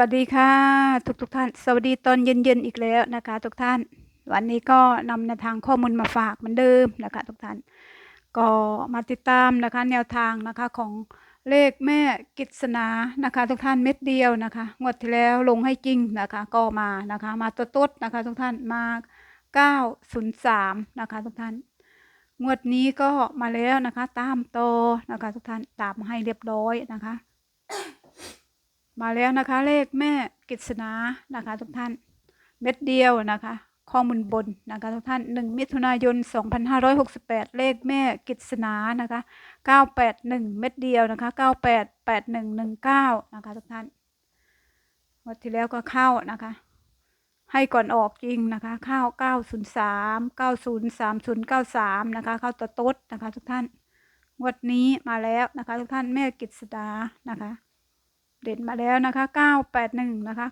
วัสดีค่ะ ทุกทุกท่าน สวัสดีตอนเย็นๆอีกแล้วนะคะ ทุกท่าน วันนี้ก็นำแนวทางข้อมูลมาฝากเหมือนเดิมนะคะ ทุกท่าน ก็มาติดตามนะคะแนวทางนะคะของเลขแม่กิษณานะคะ ทุกท่านเม็ดเดียวนะคะงวดที่แล้วลงให้จริงนะคะ ก็มานะคะ มาตัวต๊ดนะคะ ทุกท่านมา 903 นะคะ ทุกท่านงวดนี้ก็มาแล้วนะคะ ตามโตนะคะ ทุกท่านตามให้เรียบร้อยนะคะ มาแล้วนะคะเลขแม่กิษณานะคะทุกท่าน เม็ดเดียวนะคะ ข้อมูลบนนะคะทุกท่าน 1 มิถุนายน 2568 เลขแม่กิษณานะคะ 981 เม็ดเดียวนะคะ 988119 นะคะทุกท่านวันที่แล้วก็เข้านะคะให้ก่อนออกจริงนะคะเข้า903 903093 นะคะ เข้าตัวต๊ดนะคะ ทุกท่าน งวดนี้มาแล้วนะคะ ทุกท่านแม่กิษดานะคะ เด่นมาแล้วนะคะ 981 นะคะ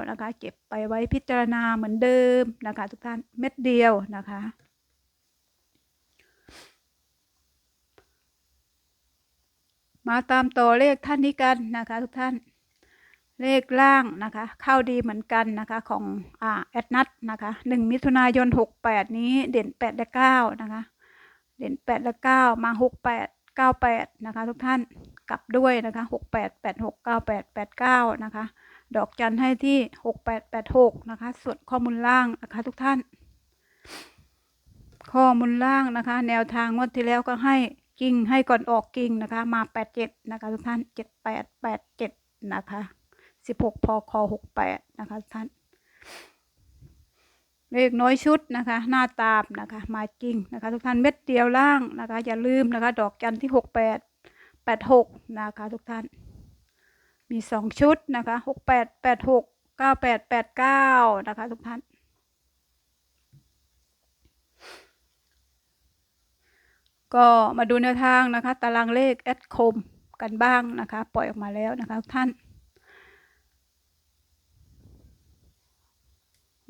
988119 นะคะ เก็บไปไว้พิจารณาเหมือนเดิมนะคะ ทุกท่านเม็ดเดียวนะคะ มาตามตัวเลขท่านนี้กันนะคะ ทุกท่านเลขล่างนะคะเข้าดีเหมือนกันนะคะของอ่าแอดนัทนะคะ1มิถุนายน 68 นี้เด่น8และ9นะคะเด่น8และ9มา 68 98 นะคะ ทุกท่านกลับด้วยนะคะ 68 86 98 89 นะคะ ดอกจันให้ที่ 68 86 นะคะ ส่วนข้อมูลล่างนะคะทุกท่าน ข้อมูลล่างนะคะ แนวทางงวดที่แล้วก็ให้กิ่งให้ก่อนออกกิ่งนะคะ มา 87 นะคะ ทุกท่าน 78 87 นะคะ 16พค68 นะคะทุกท่าน เลขน้อยชุดนะคะ หน้าตามนะคะ มาจริงนะคะ ทุกท่านเม็ดเดียวล่างนะคะ อย่าลืมนะคะ ดอกจันที่ 68 86 นะคะ ทุกท่าน มีสองชุดนะคะ 68 86 98 89 นะคะ ทุกท่าน ก็มาดูแนวทางนะคะ ตารางเลขแอดคมกันบ้างนะคะ ปล่อยออกมาแล้วนะคะ ทุกท่าน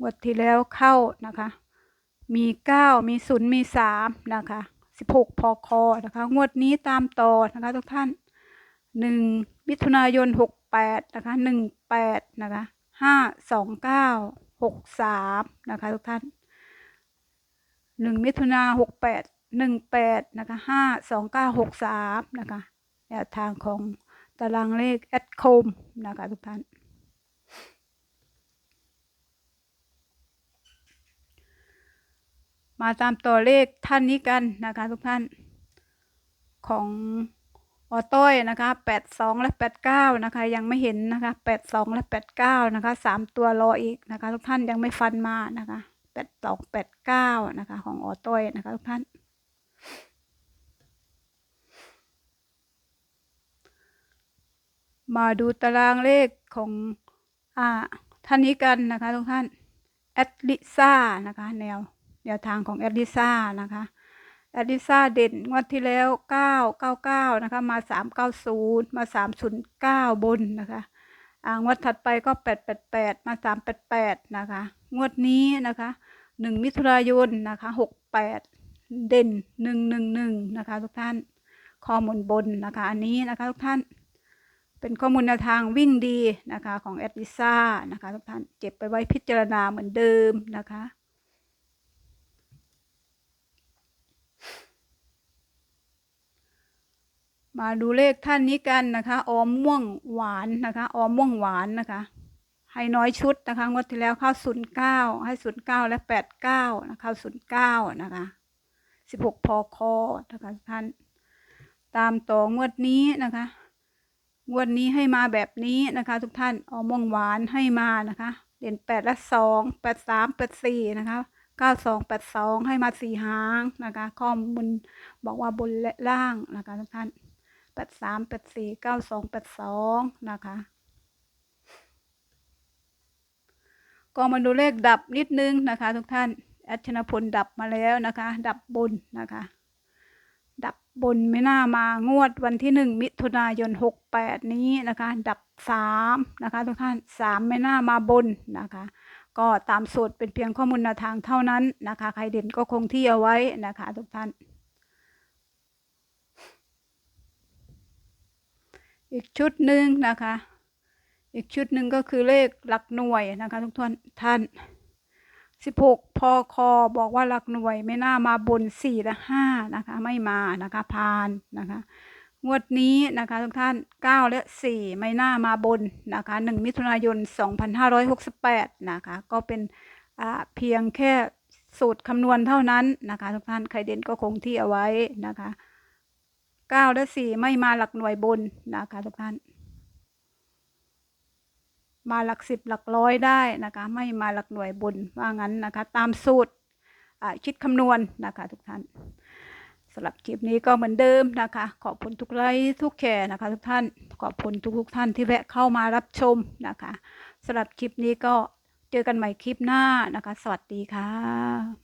วดที่แล้วเข้านะคะ มีเก้ามีศูนย์มีสามนะคะสิบหกพคนะคะ งวดนี้ตามต่อนะคะทุกท่านหนึ่งมิถุนายนหกแปดนะคะหนึ่งแปดนะคะห้าสองเก้าหกสามนะคะทุกท่านหนึ่งมิถุนาหกแปดหนึ่งแปดนะคะห้าสองเก้าหกสามนะคะแนวทางของตารางเลขแอดคมนะคะทุกท่าน มาตามตัวเลขท่านนี้กันนะคะทุกท่าน ของออต้อยนะคะแปดสองและแปดเก้านะคะ ยังไม่เห็นนะคะแปดสองและแปดเก้านะคะสามตัวรออีกนะคะ ทุกท่านยังไม่ฟันมานะคะแปดสองแปดเก้านะคะ ของออต้อยนะคะทุกท่านมาดูตารางเลขของอ่าท่านนี้กันนะคะทุกท่าน แอดลิซ่านะคะ แนว แนวทางของแอดลิซ่านะคะแอดลิซ่าเด่นงวดที่แล้วเก้าเก้าเก้านะคะ มาสามเก้าศูนย์มาสามศูนย์เก้าบนนะคะงวดถัดไปก็แปดแปดแปดมาสามแปดแปดนะคะ งวดนี้นะคะหนึ่งมิถุนายนนะคะหกแปดเด่นหนึ่งหนึ่งหนึ่งนะคะ ทุกท่าน ข้อมูลบนนะคะ อันนี้นะคะทุกท่าน เป็นข้อมูลแนวทางวิ่งดีนะคะของแอดลิซ่านะคะทุกท่านเก็บไปไว้พิจารณาเหมือนเดิมนะคะ มาดูเลขท่านนี้กันนะคะออมม่วงหวานนะคะออมม่วงหวานนะคะ ให้น้อยชุดนะคะงวดที่แล้วเข้าศูนย์เก้าให้ศูนย์เก้าและแปดเก้านะคะศูนย์เก้านะคะสิบหกพคนะคะท่านตามต่องวดนี้นะคะงวดนี้ให้มาแบบนี้นะคะ ทุกท่านออมม่วงหวานให้มานะคะ เด่นแปดและสองแปดสามแปดสี่นะคะเก้าสองแปดสองให้มาสี่หางนะคะ ข้อมูลบอกว่าบนและล่างนะคะทุกท่าน แปดสามแปดสี่เก้าสองแปดสองนะคะ ก็มาดูเลขดับนิดนึงนะคะ ทุกท่านแอดชนพลดับมาแล้วนะคะ ดับบนนะคะ ดับบนไม่น่ามางวดวันที่หนึ่งมิถุนายนหกแปดนี้นะคะ ดับสามนะคะ ทุกท่านสามไม่น่ามาบนนะคะก็ตามสูตรเป็นเพียงข้อมูลแนวทางเท่านั้นนะคะ ใครเด่นก็คงที่เอาไว้นะคะ ทุกท่าน อีกชุดหนึ่งนะคะ อีกชุดหนึ่งก็คือเลขหลักหน่วยนะคะ ทุกท่านท่านสิบหกพอคอบอกว่าหลักหน่วยไม่น่ามาบนสี่และห้านะคะ ไม่มานะคะพานนะคะงวดนี้นะคะทุกท่านเก้าและสี่ไม่น่ามาบนนะคะหนึ่งมิถุนายนสองพันห้าร้อยหกสิบแปดนะคะ ก็เป็นอ่าเพียงแค่สูตรคำนวณเท่านั้นนะคะ ทุกท่าน ใครเด่นก็คงที่เอาไว้นะคะ เก้าและสี่ไม่มาหลักหน่วยบนนะคะทุกท่าน มาหลักสิบหลักร้อยได้นะคะ ไม่มาหลักหน่วยบนว่างั้นนะคะ ตามสูตรคิดคำนวณนะคะทุกท่านสำหรับคลิปนี้ก็เหมือนเดิมนะคะ ขอบคุณทุกไลค์ทุกแชร์นะคะ ทุกท่านขอบคุณทุกๆท่านที่แวะเข้ามารับชมนะคะสำหรับคลิปนี้ก็เจอกันใหม่คลิปหน้านะคะ สวัสดีค่ะ